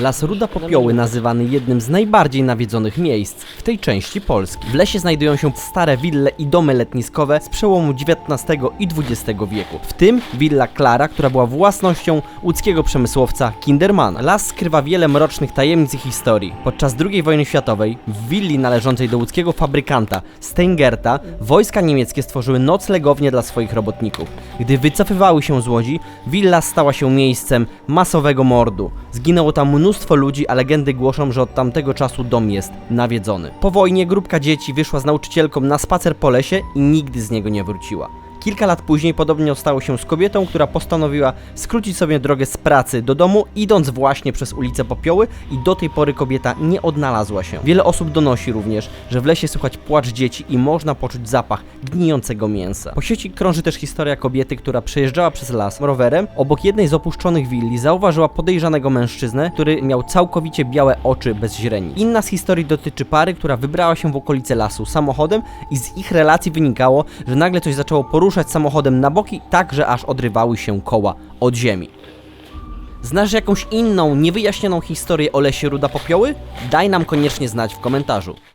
Las Ruda Popioły nazywany jednym z najbardziej nawiedzonych miejsc w tej części Polski. W lesie znajdują się stare wille i domy letniskowe z przełomu XIX i XX wieku. W tym willa Klara, która była własnością łódzkiego przemysłowca Kindermana. Las skrywa wiele mrocznych tajemnic i historii. Podczas II wojny światowej w willi należącej do łódzkiego fabrykanta Steingerta wojska niemieckie stworzyły noclegownię dla swoich robotników. Gdy wycofywały się z Łodzi, willa stała się miejscem masowego mordu. Zginęło tam mnóstwo ludzi, a legendy głoszą, że od tamtego czasu dom jest nawiedzony. Po wojnie grupka dzieci wyszła z nauczycielką na spacer po lesie i nigdy z niego nie wróciła. Kilka lat później podobnie stało się z kobietą, która postanowiła skrócić sobie drogę z pracy do domu, idąc właśnie przez ulicę Popioły i do tej pory kobieta nie odnalazła się. Wiele osób donosi również, że w lesie słychać płacz dzieci i można poczuć zapach gnijącego mięsa. Po sieci krąży też historia kobiety, która przejeżdżała przez las rowerem. Obok jednej z opuszczonych willi zauważyła podejrzanego mężczyznę, który miał całkowicie białe oczy bez źreni. Inna z historii dotyczy pary, która wybrała się w okolice lasu samochodem i z ich relacji wynikało, że nagle coś zaczęło poruszać samochodem na boki, tak że aż odrywały się koła od ziemi. Znasz jakąś inną, niewyjaśnioną historię o lesie Ruda Popioły? Daj nam koniecznie znać w komentarzu.